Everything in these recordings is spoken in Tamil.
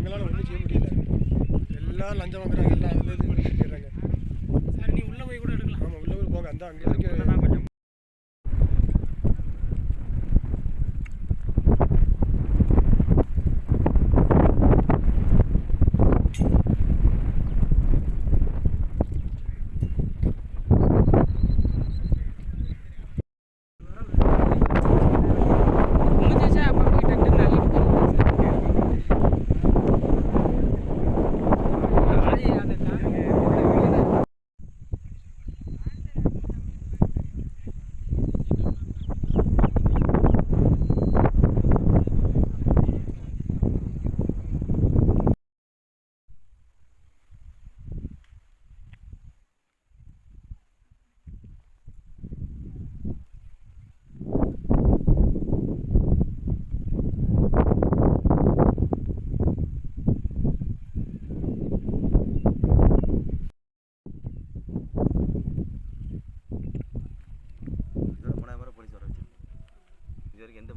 எங்களால் ஒன்றும் செய்ய முடியல. எல்லாம் லஞ்சம் வாங்குறாங்க எல்லாம் அது இது பண்ணி செய்கிறாங்க சார் நீ உள்ள போய் கூட எடுக்கலாம். ஆமாம் உள்ள ஊர் போங்க. அந்த அங்கே இது வரைக்கும் எந்த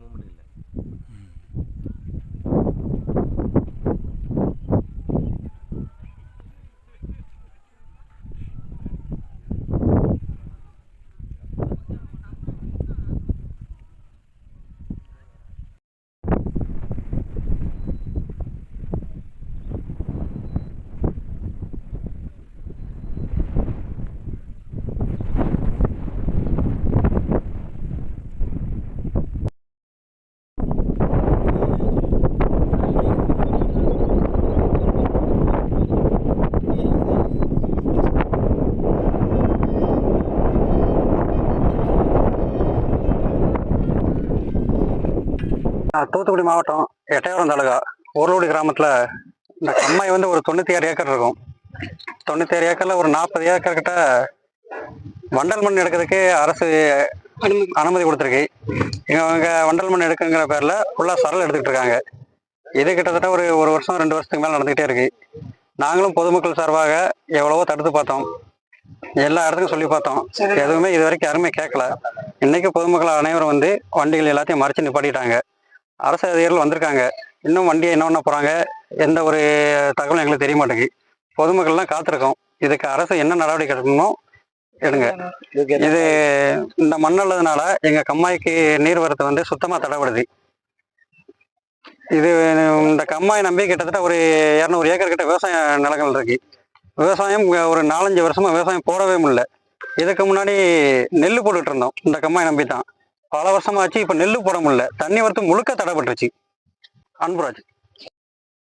தூத்துக்குடி மாவட்டம் எட்டயபுரம் தாலுகா. ஊர்லூடி கிராமத்தில் இந்த கம்மாய் வந்து ஒரு தொண்ணூற்றி ஆறு ஏக்கர் இருக்கும். தொண்ணூற்றி ஆறு ஏக்கரில் ஒரு நாற்பது ஏக்கர் கிட்ட வண்டல் மண் எடுக்கிறதுக்கு அரசு அனுமதி அனுமதி கொடுத்துருக்கு. இவங்க வண்டல் மண் எடுக்குங்கிற பேரில் ஃபுல்லாக சரல் எடுத்துக்கிட்டு இருக்காங்க. இது கிட்டத்தட்ட ஒரு ஒரு வருஷம் ரெண்டு வருஷத்துக்கு மேலே நடந்துக்கிட்டே இருக்கு. நாங்களும் பொதுமக்கள் சார்பாக எவ்வளவோ தடுத்து பார்த்தோம். எல்லா இடத்துக்கும் சொல்லி பார்த்தோம். எதுவுமே இது வரைக்கும் யாருமே கேட்கல இன்னைக்கு பொதுமக்கள் அனைவரும் வந்து வண்டிகள் எல்லாத்தையும் மறைச்சு நிப்பாட்டிட்டாங்க. அரசு அதிகாரிகள் வந்திருக்காங்க. இன்னும் வண்டியை என்ன பண்ண போகிறாங்க எந்த ஒரு தகவலும் எங்களுக்கு தெரிய மாட்டேங்குது. பொதுமக்கள்லாம் காத்திருக்கோம். இதுக்கு அரசு என்ன நடவடிக்கை எடுக்கணுமோ எடுங்க. இது இந்த மண் உள்ளதுனால எங்கள் கம்மாய்க்கு நீர்வரத்து வந்து சுத்தமாக தடைபடுது. இது இந்த கம்மாய் நம்பி கிட்டத்தட்ட ஒரு இரநூறு ஏக்கர் கிட்ட விவசாய நிலங்கள் இருக்கு. விவசாயம் ஒரு நாலஞ்சு வருஷமா விவசாயம் போடவே முடியல. இதுக்கு முன்னாடி நெல் போட்டுட்டு இருந்தோம். இந்த கம்மாய் நம்பி தான். பல வருஷமாச்சு இப்போ நெல் போட முடியல. தண்ணி வரத்து முழுக்க தடைப்பட்டுருச்சு அன்புராஜ்.